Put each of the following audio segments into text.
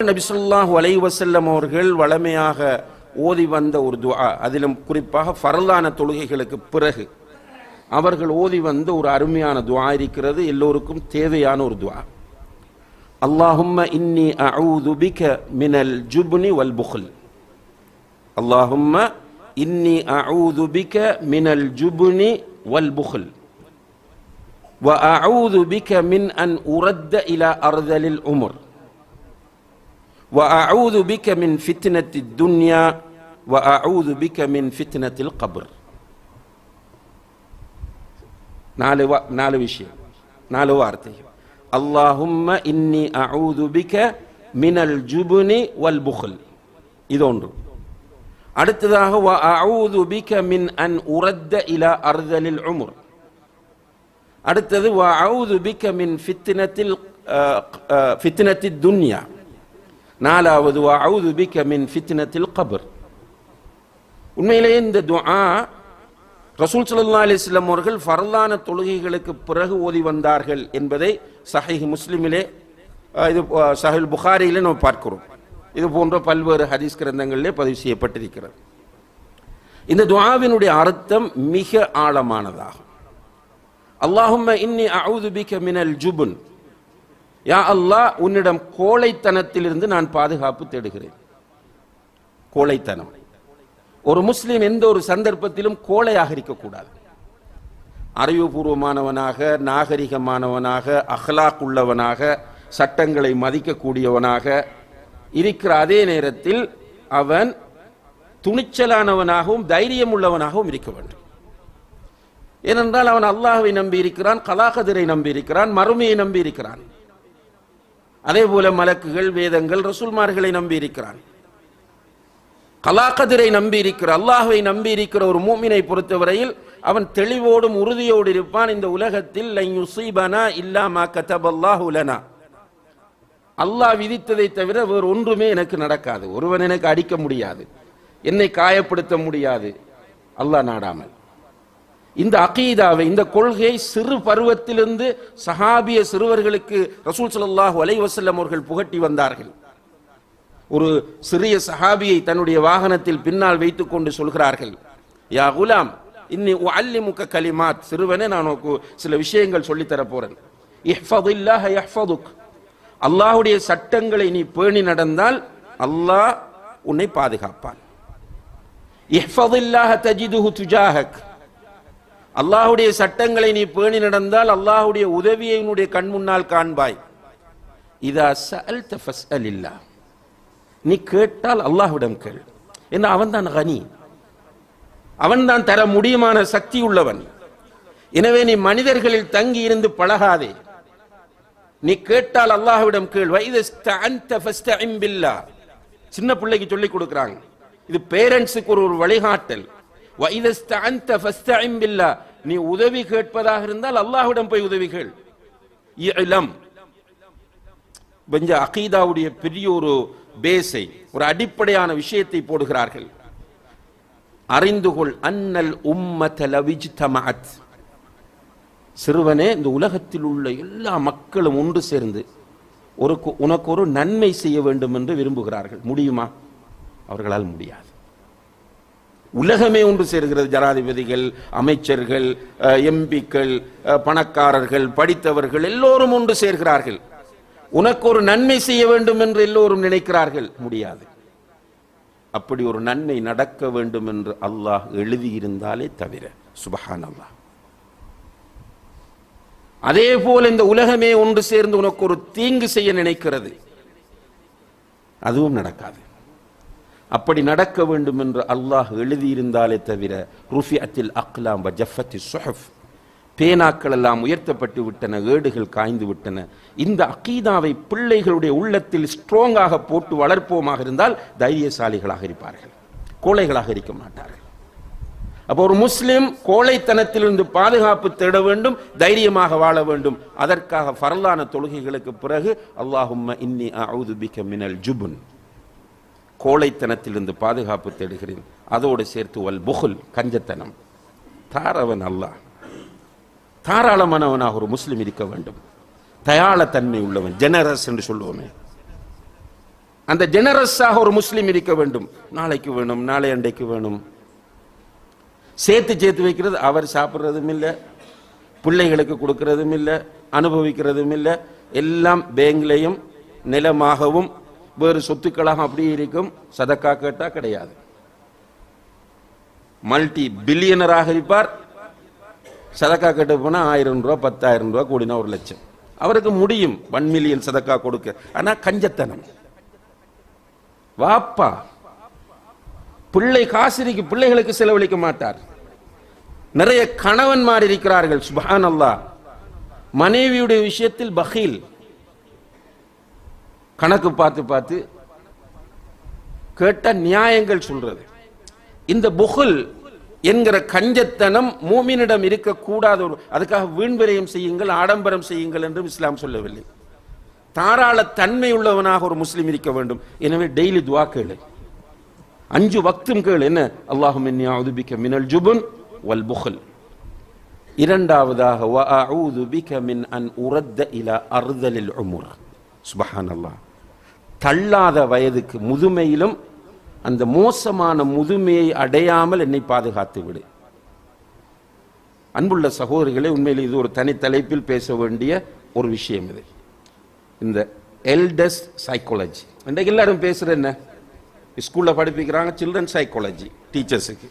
நபிசுல்லாஹு அலைஹி வஸல்லம் அவர்கள் வளமையாக ஓதி வந்த ஒரு துஆ அதிலும் குறிப்பாக ஃபரலான தொழுகைகளுக்கு பிறகு அவர்கள் ஓதி வந்த ஒரு அருமையான துஆ இருக்கிறது எல்லோருக்கும் தேவையான ஒரு துஆ அல்லாஹும்ம இன்னி அஊது பிக மினல் ஜுப்னி வல் புக்ல் அல்லாஹும்ம இன்னி அஊது பிக மினல் ஜுப்னி வல் புக்ல் وأعوذ بك من أن أرد إلى أرذل العمر وأعوذ بك من فتنة الدنيا وأعوذ بك من فتنة القبر. نعلي, و... نعلي وشي. نعلي وارتي. اللهم إني أعوذ بك من الجبن والبخل. إذا அடுத்ததாக அடுத்ததாகு பிக மின் அன் உரத்த இல அர்தலில் உமர் அடுத்தது வ பிக மின் فتنة ஃபித்னத்தி துன்யா நாலாவது அவுது பிக்க மின் ஃபித்னத்தில் கபர். உண்மையிலேயே இந்த துஆ ரசூல் ஸல்லல்லாஹு அலைஹி அவர்கள் ஃபரதான தொழுகைகளுக்கு பிறகு ஓதி வந்தார்கள் என்பதை சஹீஹ் முஸ்லிமிலே இது சஹில் சஹீல் புகாரியிலே நம்ம பார்க்கிறோம். இது போன்ற பல்வேறு ஹதீஸ் கிரந்தங்களிலே பதிவு செய்யப்பட்டிருக்கிறது. இந்த துஆவினுடைய அர்த்தம் மிக ஆழமானதாகும். அல்லாஹும்ம இன்னி அவுது பிக மினல் ஜுபுன். யா அல்லாஹ் உன்னிடம் கோழைத்தனத்திலிருந்து நான் பாதுகாப்பு தேடுகிறேன். கோழைத்தனம். ஒரு முஸ்லீம் எந்த ஒரு சந்தர்ப்பத்திலும் கோழையாக இருக்கக்கூடாது. அறிவுபூர்வமானவனாக நாகரிகமானவனாக அஹ்லாக் உள்ளவனாக சட்டங்களை மதிக்கக்கூடியவனாக இருக்கிற அதே நேரத்தில் அவன் துணிச்சலானவனாகவும் தைரியம் உள்ளவனாகவும் இருக்க வேண்டும். ஏனென்றால் அவன் அல்லாஹை நம்பி இருக்கிறான் கலாகதிரை நம்பி இருக்கிறான் மறுமையை நம்பி இருக்கிறான். அதே போல மலக்குகள் வேதங்கள் ரசூல்மார்களை நம்பியிருக்கிறான். கலாக்கதிரை நம்பியிருக்கிற அல்லாஹுவை நம்பியிருக்கிற ஒரு மூமினை பொறுத்தவரையில் அவன் தெளிவோடும் உறுதியோடு இருப்பான். இந்த உலகத்தில் லன் யுஸீபனா இல்லா அல்லாஹ் விதித்ததை தவிர வேறு ஒன்றுமே எனக்கு நடக்காது. ஒருவன் எனக்கு அடிக்க முடியாது. என்னை காயப்படுத்த முடியாது. அல்லாஹ் நாடாமல். இந்த அகீதாவை இந்த கொள்கையை சிறு பருவத்திலிருந்து சஹாபிய சிறுவர்களுக்கு ரசூல் ஸல்லல்லாஹு அலைவசல்லம் அவர்கள் புகட்டி வந்தார்கள். ஒரு சிறிய சஹாபியை தன்னுடைய வாகனத்தில் பின்னால் வைத்துக் கொண்டு சொல்கிறார்கள் யா குலாம் இன்னி உஅல்லிமுக கலிமாத். சிறுவனே நான் உனக்கு சில விஷயங்கள் சொல்லித் தரப் போறேன். இஹ்ஃபதில்லாஹ யஹ்ஃபதுக். அல்லாஹுடைய சட்டங்களை நீ பேணி நடந்தால் அல்லாஹ் உன்னை பாதுகாப்பான். இஹ்ஃபதில்லாஹ தஜிதுஹு துஜாஹக். அல்லாஹுடைய சட்டங்களை நீ பேணி நடந்தால் அல்லாஹுடைய உதவியை உன்னுடைய கண் முன்னால் காண்பாய். இதா சஅல்த ஃபஸ்அலில்லாஹ் நீ கேட்டால் அல்லாஹ்விடம் கேள். என்ன அவன் தான் கனி. அவன் தான் தர முடியுமான சக்தி உள்ளவன். எனவே நீ மனிதர்களில் தங்கி இருந்து பழகாதே. நீ கேட்டால் அல்லாஹ்விடம் கேள். வைதஸ்தஅன்த சின்ன பிள்ளைக்கு சொல்லிக் கொடுக்குறாங்க. இது பேரண்ட்ஸுக்கு ஒரு ஒரு வழிகாட்டல். நீ உதவி கேட்பதாக இருந்தால் அல்லாஹுடன் போய் உதவி கேள். இலம் கொஞ்சம் அகீதாவுடைய பெரிய ஒரு பேஸை ஒரு அடிப்படையான விஷயத்தை போடுகிறார்கள். அறிந்து கொள் அன்னல் உம்மத லவிஜ்தமஅத் சிறுவனே இந்த உலகத்தில் உள்ள எல்லா மக்களும் ஒன்று சேர்ந்து ஒரு உனக்கு ஒரு நன்மை செய்ய வேண்டும் என்று விரும்புகிறார்கள். முடியுமா? அவர்களால் முடியாது. உலகமே ஒன்று சேர்கிறது. ஜனாதிபதிகள் அமைச்சர்கள் எம்பிக்கள் பணக்காரர்கள் படித்தவர்கள் எல்லோரும் ஒன்று சேர்கிறார்கள். உனக்கு ஒரு நன்மை செய்ய வேண்டும் என்று எல்லோரும் நினைக்கிறார்கள். முடியாது. அப்படி ஒரு நன்மை நடக்க வேண்டும் என்று அல்லாஹ் எழுதியிருந்தாலே தவிர சுபஹான் அல்லாஹ் அதே போல் இந்த உலகமே ஒன்று சேர்ந்து உனக்கு ஒரு தீங்கு செய்ய நினைக்கிறது. அதுவும் நடக்காது. அப்படி நடக்க வேண்டும் என்று அல்லாஹ் எழுதியிருந்தாலே தவிர ருஃபி அத்தில் அக்லாம் ஜஃபத்தி சுஹஃப். பேனாக்கள் எல்லாம் உயர்த்தப்பட்டு விட்டன ஏடுகள் காய்ந்து விட்டன. இந்த அக்கீதாவை பிள்ளைகளுடைய உள்ளத்தில் ஸ்ட்ராங்காக போட்டு வளர்ப்போமாக இருந்தால் தைரியசாலிகளாக இருப்பார்கள். கோழைகளாக இருக்க மாட்டார்கள். அப்போ ஒரு முஸ்லிம் கோழைத்தனத்திலிருந்து பாதுகாப்பு தேட வேண்டும் தைரியமாக வாழ வேண்டும். அதற்காக பரலான தொழுகைகளுக்கு பிறகு அல்லாஹும்ம இன்னி அவுது பிக மினல் ஜுபுன். கோழைத்தனத்திலிருந்து பாதுகாப்பு தேடுகிறேன். அதோடு சேர்த்து வல் புகுல் கஞ்சத்தனம். தாரவன் அல்லாஹ் தாராளமானவனாக ஒரு முஸ்லீம் இருக்க வேண்டும். தயாளத்தன்மை உள்ளவன் ஜெனரஸ் என்று சொல்லுவோமே. அந்த ஜெனரஸாக ஒரு முஸ்லீம் இருக்க வேண்டும். நாளைக்கு வேணும் நாளை அண்டைக்கு வேணும். சேர்த்து சேர்த்து வைக்கிறது அவர் சாப்பிட்றதும் இல்லை. பிள்ளைகளுக்கு கொடுக்கறதும் இல்லை. அனுபவிக்கிறதும் இல்லை. எல்லாம் பேங்க்லையும் நிலமாகவும் வேறு சொத்துக்களாக அப்படி இருக்கும். சதக்கா கேட்டா கிடையாது. மல்டி பில்லியனராக இருப்பார். சதக்கா கேட்டு போனா ஆயிரம் ரூபா பத்தாயிரம் ரூபா கூடினா ஒரு லட்சம். அவருக்கு முடியும். ஒன் மில்லியன் சதக்கா கொடுக்க. ஆனா கஞ்சத்தனம். வாப்பா. பிள்ளை காசிரிக்கு பிள்ளைகளுக்கு செலவழிக்க மாட்டார். நிறைய கணவன்மார் இருக்கிறார்கள். சுபான் அல்லா மனைவியுடைய விஷயத்தில் பஹீல் கணக்கு பார்த்து பார்த்து கேட்ட நியாயங்கள் சொல்றது. இந்த புகுல் என்கிற கஞ்சத்தனம் மூமினிடம் இருக்கக்கூடாத ஒரு அதுக்காக வீண்விரயம் செய்யுங்கள் ஆடம்பரம் செய்யுங்கள் என்றும் இஸ்லாம் சொல்லவில்லை. தாராள தன்மை உள்ளவனாக ஒரு முஸ்லீம் இருக்க வேண்டும். எனவே டெய்லி துவா கேளு. அஞ்சு வக்தும் கேளு. என்ன? அல்லாஹும் உதுபிக்க மினல் ஜுபுன் வல் புகல். இரண்டாவதாக பிக மின் அன் உரத்த இலா அறுதலில் உமுர். சுபஹானல்லாஹ். தள்ளாத வயதுக்கு முதுமையிலும் அந்த மோசமான முதுமையை அடையாமல் என்னை பாதுகாத்து விடு. அன்புள்ள சகோதரிகளே உண்மையில் இது ஒரு தனி தலைப்பில் பேச வேண்டிய ஒரு விஷயம் இது. இந்த எல்டஸ் சைக்காலஜி இன்றைக்கு எல்லாரும் பேசுற என்ன? ஸ்கூலில் படிப்பிக்கிறாங்க சில்ட்ரன் சைக்காலஜி டீச்சர்ஸுக்கு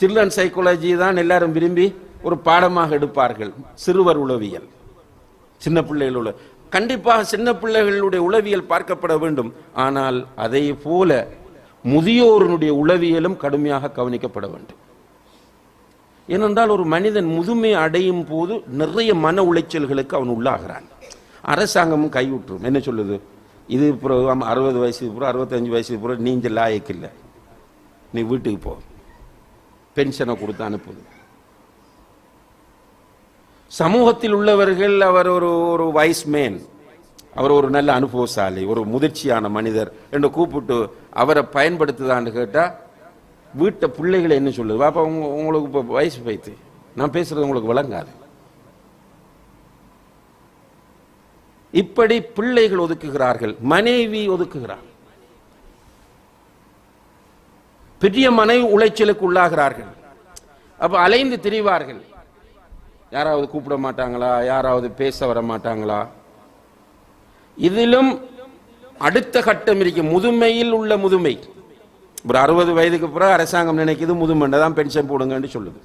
சில்ட்ரன் சைக்காலஜி தான் எல்லாரும் விரும்பி ஒரு பாடமாக எடுப்பார்கள். சிறுவர் உளவியல். சின்ன பிள்ளைகள் உள்ள கண்டிப்பாக சின்ன பிள்ளைகளுடைய உளவியல் பார்க்கப்பட வேண்டும். ஆனால் அதே போல முதியோருடைய உளவியலும் கடுமையாக கவனிக்கப்பட வேண்டும். ஏனென்றால் ஒரு மனிதன் முதுமை அடையும் போது நிறைய மன உளைச்சல்களுக்கு அவன் உள்ளாகிறான். அரசாங்கமும் கைவிட்டுரும். என்ன சொல்லுது? இது அப்புறம் அறுபது வயசுக்கு பிறகு அறுபத்தஞ்சு வயசுக்கு பிறகு நீஞ்ச லாயக்கு இல்லை. நீ வீட்டுக்கு போ. பென்ஷனை கொடுத்து அனுப்புது சமூகத்தில் உள்ளவர்கள் அவர் ஒரு ஒரு வைஸ் மேன் அவர் ஒரு நல்ல அனுபவசாலி ஒரு முதிர்ச்சியான மனிதர் என்று கூப்பிட்டு அவரை பயன்படுத்துதான்னு கேட்டால் வீட்டை பிள்ளைகளை என்ன சொல்லுது? பாப்பா உங்க உங்களுக்கு இப்போ வயசு பைத்து நான் பேசுறது உங்களுக்கு விளங்காது. இப்படி பிள்ளைகள் ஒதுக்குகிறார்கள் மனைவி ஒதுக்குகிறார். பெரிய மனைவி உளைச்சலுக்கு உள்ளாகிறார்கள். அப்ப அலைந்து திரிவார்கள். யாராவது கூப்பிட மாட்டாங்களா? யாராவது பேச வர மாட்டாங்களா? இதிலும் அடுத்த கட்டம் இருக்கு. முதுமையில் உள்ள முதுமை. ஒரு அறுபது வயதுக்கு பிறகு அரசாங்கம் நினைக்குது முதுமைன்னு தான் பென்ஷன் போடுங்கன்னு சொல்லுது.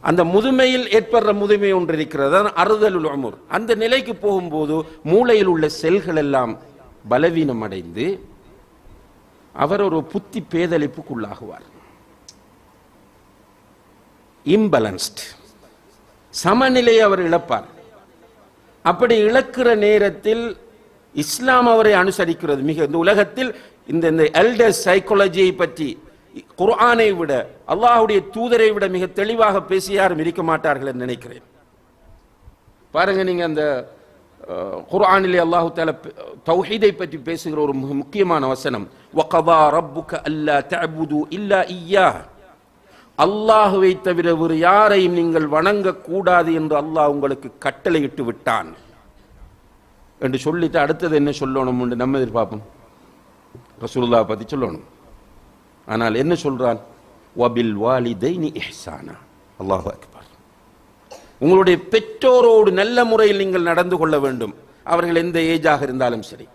அந்த முதுமையில் ஏற்படுற முதுமை ஒன்று இருக்கிறது. அதான் அறுதலுல் அந்த நிலைக்கு போகும்போது மூளையில் உள்ள செல்கள் எல்லாம் பலவீனம் அடைந்து அவர் ஒரு புத்தி பேதளிப்புக்குள்ளாகுவார். இம்பலன்ஸ்ட் சமநிலையை அவர் இழப்பார். அப்படி இழக்கிற நேரத்தில் இஸ்லாம் அவரை அனுசரிக்கிறது. மிக இந்த உலகத்தில் இந்த இந்த எல்டர் சைக்காலஜியை பற்றி குர்ஆனை விட அல்லாஹுடைய தூதரை விட மிக தெளிவாக பேசி யாரும் இருக்க மாட்டார்கள் என்று நினைக்கிறேன். பாருங்க நீங்க அந்த குர்ஆனிலே அல்லாஹு தால தௌஹீதை பற்றி பேசுகிற ஒரு முக்கியமான வசனம். வகதா ரப்புக அல்லா தஅபுது இல்லா இய்யாஹ். அல்லாஹுவை தவிர ஒரு யாரையும் நீங்கள் வணங்கக்கூடாது என்று அல்லாஹ் உங்களுக்கு கட்டளையிட்டு விட்டான். என்று சொல்லிட்டு அடுத்தது என்ன சொல்லணும் என்று நம்ம எதிர்பார்ப்போம். ரசூல்லா பத்தி சொல்லணும். ஆனால் என்ன சொல்றான்? வபில் வாலிதைனி எஹ்சானா அல்லாஹு அக்பர். உங்களுடைய பெற்றோரோடு நல்ல முறையில் நீங்கள் நடந்து கொள்ள வேண்டும். அவர்கள் எந்த ஏஜாக இருந்தாலும் சரி.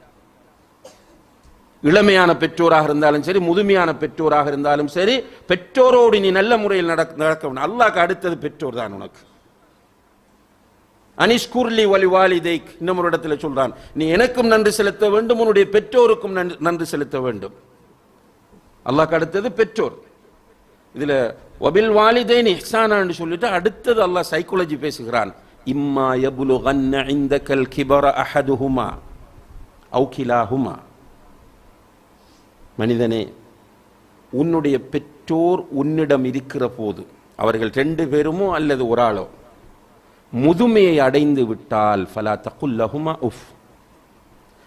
இளமையான பெற்றோராக இருந்தாலும் சரி முதுமையான பெற்றோராக இருந்தாலும் சரி பெற்றோரோடு நீ நல்ல முறையில் நடக்க நடக்க வேண்டும். அடுத்தது பெற்றோர் தான் உனக்கு. அனிஷ்குர்லி வலி வாலிதைக் இன்னும் ஒரு இடத்துல சொல்றான். நீ எனக்கும் நன்றி செலுத்த வேண்டும் உன்னுடைய பெற்றோருக்கும் நன்றி- நன்றி செலுத்த வேண்டும். அல்லாஹ்க்கு அடுத்தது பெற்றோர். இதுல வபில் வாலிதைன் இஹ்சானான்னு சொல்லிட்டு அடுத்தது அல்லாஹ் சைக்காலஜி பேசுகிறான். இம்மா யபுலுகன்ன இந்தக்கல் கிபர அஹதுஹுமா அவுகிலாஹுமா. மனிதனே உன்னுடைய பெற்றோர் உன்னிடம் இருக்கிற போது அவர்கள் ரெண்டு பேருமோ அல்லது ஒரு ஆளோ முதுமையை அடைந்து விட்டால் ஃபலா தகுல்லஹுமா உஃப்.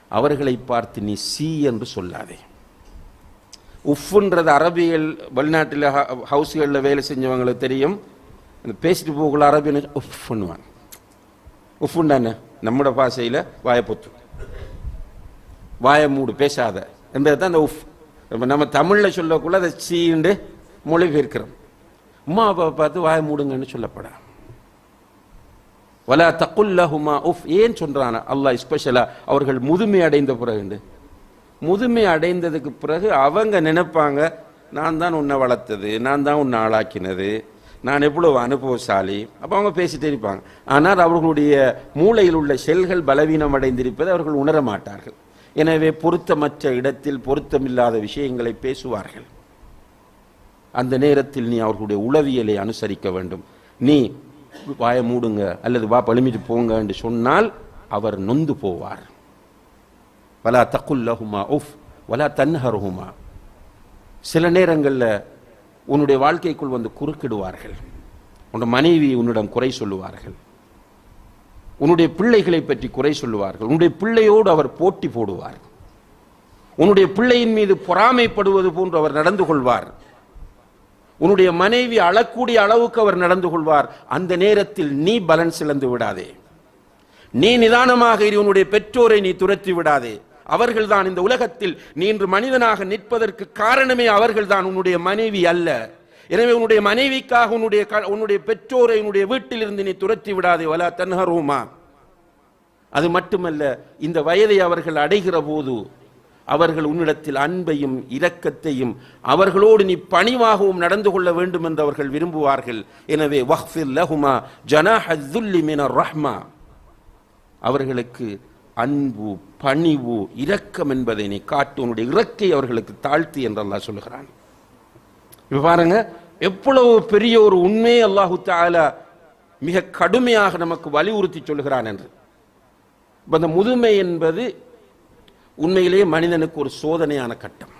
அவர்களை பார்த்து நீ சி என்று சொல்லாதே. உஃப்ன்றது அரபியல் வெளிநாட்டில் ஹவுஸ்களில் வேலை செஞ்சவங்களுக்கு தெரியும். அந்த பேசிட்டு போகல அரபியல் உஃப் பண்ணுவாங்க உஃப்னா நம்மட பாசையில் வாயை பொத்து. வாய மூடு பேசாத. என்பது தான் அந்த உஃப். இப்போ நம்ம தமிழில் சொல்லக்குள்ள அதை சீண்டு மொழிபெயர்க்கிறோம். உமா அப்பாவை பார்த்து வாய மூடுங்கன்னு சொல்லப்படா வலா தக்குல்லஹுமா உஃப் ஏன் சொல்கிறான் அல்லாஹ் ஸ்பெஷலாக அவர்கள் முதுமை அடைந்த பிறகு முதுமை அடைந்ததுக்கு பிறகு அவங்க நினைப்பாங்க நான் தான் உன்னை வளர்த்தது நான் தான் உன்னை ஆளாக்கினது நான் எவ்வளவு அனுபவசாலி அப்போ அவங்க பேசிட்டே இருப்பாங்க. ஆனால் அவர்களுடைய மூளையில் உள்ள செல்கள் பலவீனம் அடைந்திருப்பதை அவர்கள் உணர மாட்டார்கள் எனவே பொருத்தமற்ற இடத்தில் பொருத்தமில்லாத விஷயங்களை பேசுவார்கள். அந்த நேரத்தில் நீ அவர்களுடைய உளவியலை அனுசரிக்க வேண்டும். நீ வாய மூடுங்க அல்லது வா பழுமிட்டு போங்க என்று சொன்னால் அவர் நொந்து போவார். வலா தக்குல்லஹுமா உஃப் வலா தன்ஹருஹுமா. சில நேரங்களில் உன்னுடைய வாழ்க்கைக்குள் வந்து குறுக்கிடுவார்கள். உன்னோட மனைவி உன்னிடம் குறை சொல்லுவார்கள். உன்னுடைய பிள்ளைகளை பற்றி குறை சொல்லுவார்கள். உன்னுடைய பிள்ளையோடு அவர் போட்டி போடுவார். உன்னுடைய பிள்ளையின் மீது பொறாமைப்படுவது போன்று அவர் நடந்து கொள்வார். உன்னுடைய மனைவி அழக்கூடிய அளவுக்கு அவர் நடந்து கொள்வார். அந்த நேரத்தில் நீ பலன்ஸ் இழந்து விடாதே. நீ நிதானமாக இரு உன்னுடைய பெற்றோரை நீ துரத்தி விடாதே. அவர்கள்தான் இந்த உலகத்தில் நீ இன்று மனிதனாக நிற்பதற்கு காரணமே அவர்கள்தான். உன்னுடைய மனைவி அல்ல. எனவே உன்னுடைய மனைவிக்காக உன்னுடைய க- உன்னுடைய பெற்றோரை உன்னுடைய வீட்டிலிருந்து நீ துரத்தி விடாதே. வலா தன்ஹரூமா. அது மட்டுமல்ல இந்த வயதை அவர்கள் அடைகிற போது அவர்கள் உன்னிடத்தில் அன்பையும் இரக்கத்தையும் அவர்களோடு நீ பணிவாகவும் நடந்து கொள்ள வேண்டும் என்று அவர்கள் விரும்புவார்கள். எனவே வஹ்ஃபில் லஹுமா ஜனாஹ துல்லி ரஹ்மா. அவர்களுக்கு அன்பு பணிவு இரக்கம் என்பதை நீ காட்டு உன்னுடைய இறக்கை அவர்களுக்கு தாழ்த்தி என்று அல்லாஹ் சொல்லுகிறான். இப்ப பாருங்க எவ்வளவு பெரிய ஒரு உண்மையை அல்லாஹு தாலா மிக கடுமையாக நமக்கு வலியுறுத்தி சொல்கிறான் என்று. இப்ப அந்த முதுமை என்பது உண்மையிலேயே மனிதனுக்கு ஒரு சோதனையான கட்டம்.